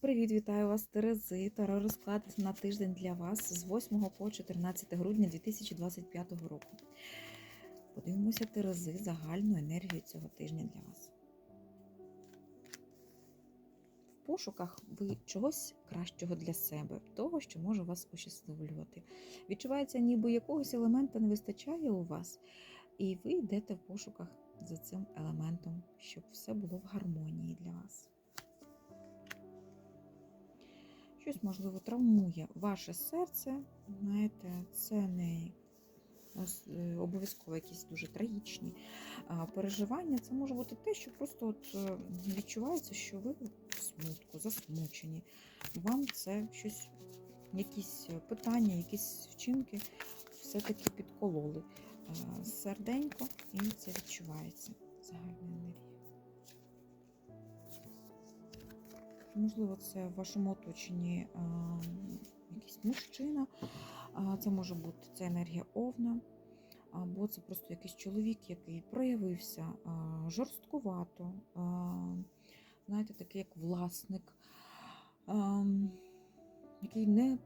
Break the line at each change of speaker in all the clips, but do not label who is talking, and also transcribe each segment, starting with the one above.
Привіт, вітаю вас, Терези. Таро розклад на тиждень для вас з 8 по 14 грудня 2025 року. Подивимося Терези загальну енергію цього тижня для вас. В пошуках ви чогось кращого для себе, того, що може вас ощасливлювати. Відчувається, ніби якогось елемента не вистачає у вас, і ви йдете в пошуках за цим елементом, щоб все було в гармонії для вас. Щось, можливо, травмує ваше серце. Знаєте, це не е, обов'язково якісь дуже трагічні переживання. Це може бути те, що просто от е, відчувається, що ви в смутку, засмучені. Вам це щось, якісь питання, якісь вчинки все-таки підкололи е, серденько, і це відчувається Можливо, це в вашому оточенні якийсь мужчина, це може бути це енергія овна, або це просто якийсь чоловік, який проявився жорсткувато, знаєте, такий як власник, який не,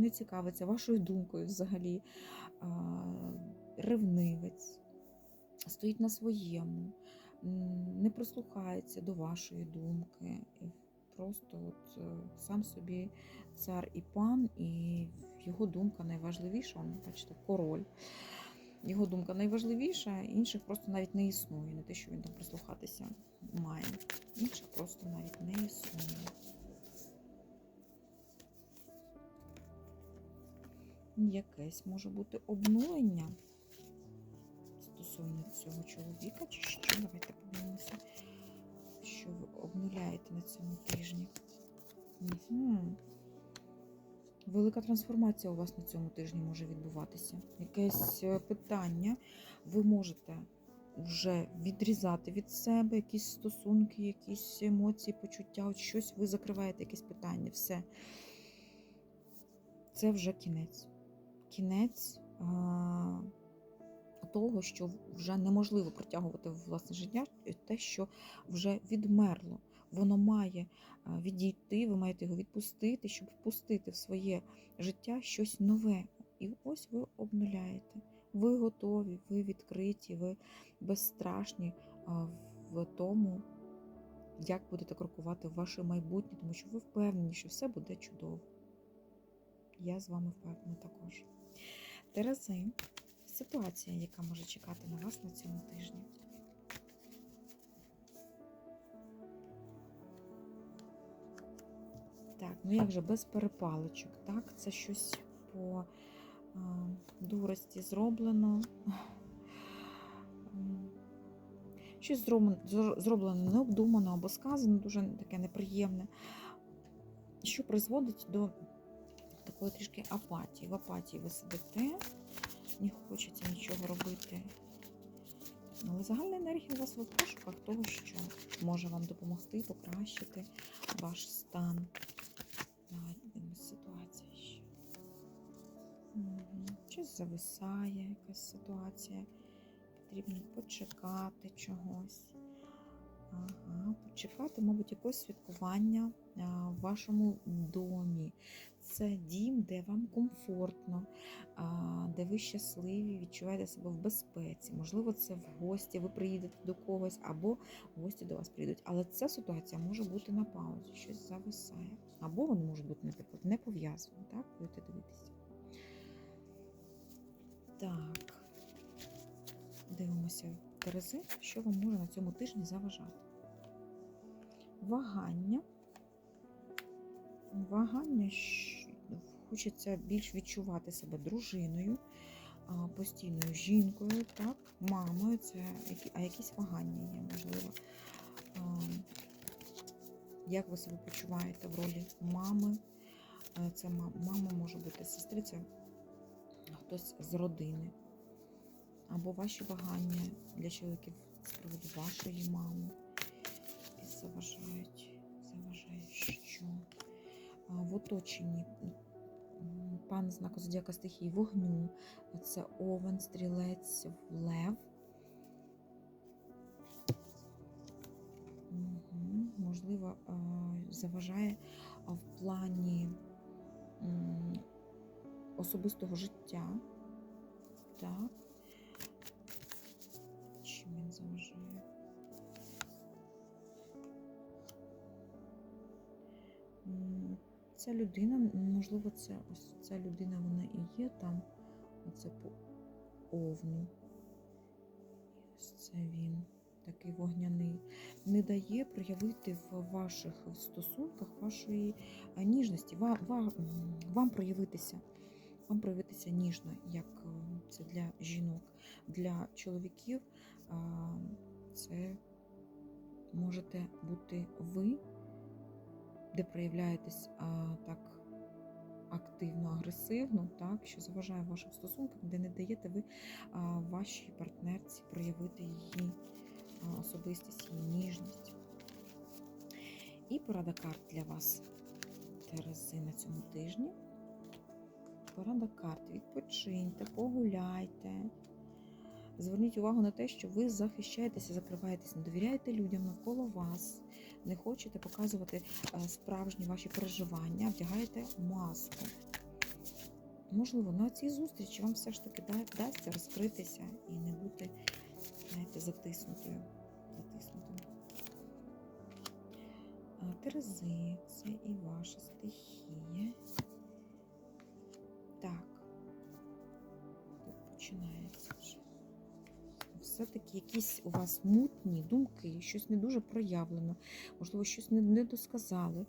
не цікавиться вашою думкою взагалі, ревнивець, стоїть на своєму, не прислухається до вашої думки. Просто от е, сам собі цар і пан, і його думка найважливіша. Он, бачите, король. Його думка найважливіша, інших просто навіть не існує. Не те, що він там прислухатися має. Інших просто навіть не існує. Якесь може бути обнулення стосовно цього чоловіка, чи що? Давайте подивимося що ви обнуляєте на цьому тижні. Угу. Велика трансформація у вас на цьому тижні може відбуватися. Якесь е, питання ви можете вже відрізати від себе якісь стосунки, якісь емоції, почуття, от щось ви закриваєте, якесь питання, все. Це вже кінець. Кінець а, того, що вже неможливо протягувати в власне життя, те, що вже відмерло. Воно має відійти, ви маєте його відпустити, щоб впустити в своє життя щось нове. І ось ви обнуляєте. Ви готові, ви відкриті, ви безстрашні в тому, як будете крокувати в ваше майбутнє, тому що ви впевнені, що все буде чудово. Я з вами впевнена також. Терези, ситуація, яка може чекати на вас на цьому тижні. Так, ну як же без перепалочок, так? Це щось по а, дурості зроблено. Щось зроблено, необдумано або сказано, дуже таке неприємне, що призводить до такої трішки апатії. В апатії ви сидите, не хочеться нічого робити. Але загальна енергія у вас в пошуках того, що може вам допомогти покращити ваш стан. Ситуація ще. Щось зависає, якась ситуація. Потрібно почекати чогось. Ага, почекати, мабуть, якось святкування в вашому домі. Це дім, де вам комфортно, де ви щасливі, відчуваєте себе в безпеці. Можливо, це в гості, ви приїдете до когось, або гості до вас прийдуть. Але ця ситуація може бути на паузі, щось зависає. Або вони можуть бути, наприклад, не пов'язані. Так, будете дивитися. Так, дивимося Терези, що вам може на цьому тижні заважати. Вагання. Вагання, щ- хочеться більш відчувати себе дружиною, постійною жінкою, так, мамою, це, а якісь вагання є, можливо. Як ви себе почуваєте в ролі мами? Це мама може бути сестриця, хтось з родини або ваші вагання для чоловіків з приводу вашої мами. І заважають, заважають, що в оточенні пан знаку зодіака стихії вогню, це овен, стрілець, лев. Можливо, е, заважає в плані особистого життя. Так. Ця людина, можливо, це ось ця людина, вона і є там. Оце по овну. Ось це він, такий вогняний. Не дає проявити в ваших стосунках вашої ніжності, вам, вам, вам проявитися. Вам проявитися ніжно, як е, це для жінок. Для чоловіків це можете бути ви, де проявляєтесь а, так активно, агресивно, так, що заважає вашим стосункам, де не даєте ви а, вашій партнерці проявити її а, особистість, її ніжність. І порада карт для вас, Терези, на цьому тижні. Порада карт. Відпочиньте, погуляйте. Зверніть увагу на те, що ви захищаєтеся, закриваєтесь, не довіряєте людям навколо вас, не хочете показувати е, справжні ваші переживання, вдягаєте маску. Можливо, на цій зустрічі вам все ж таки вдасться розкритися і не бути, знаєте, затиснутою. затиснутою. Терези, це і ваша стихія. Так. Тут починається. Все-таки якісь у вас мутні думки, щось не дуже проявлено, можливо, щось не, досказали.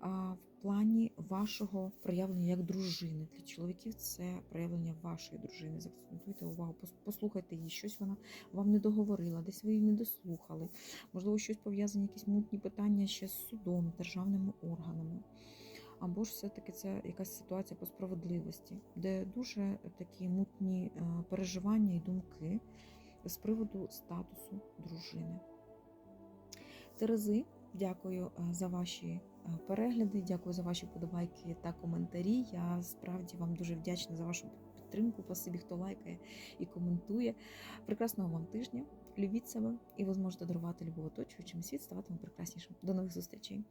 А в плані вашого проявлення як дружини. Для чоловіків це проявлення вашої дружини. Закцентуйте увагу, послухайте її, щось вона вам не договорила, десь ви її не дослухали. Можливо, щось пов'язані, якісь мутні питання ще з судом, державними органами. Або ж все-таки це якась ситуація по справедливості, де дуже такі мутні е, переживання і думки з приводу статусу дружини. Терези, дякую е, за ваші е, перегляди, дякую за ваші подобайки та коментарі. Я справді вам дуже вдячна за вашу підтримку. Спасибі, хто лайкає і коментує. Прекрасного вам тижня! Любіть себе, і ви зможете дарувати любов оточуючим, світ ставатиме прекраснішим. До нових зустрічей!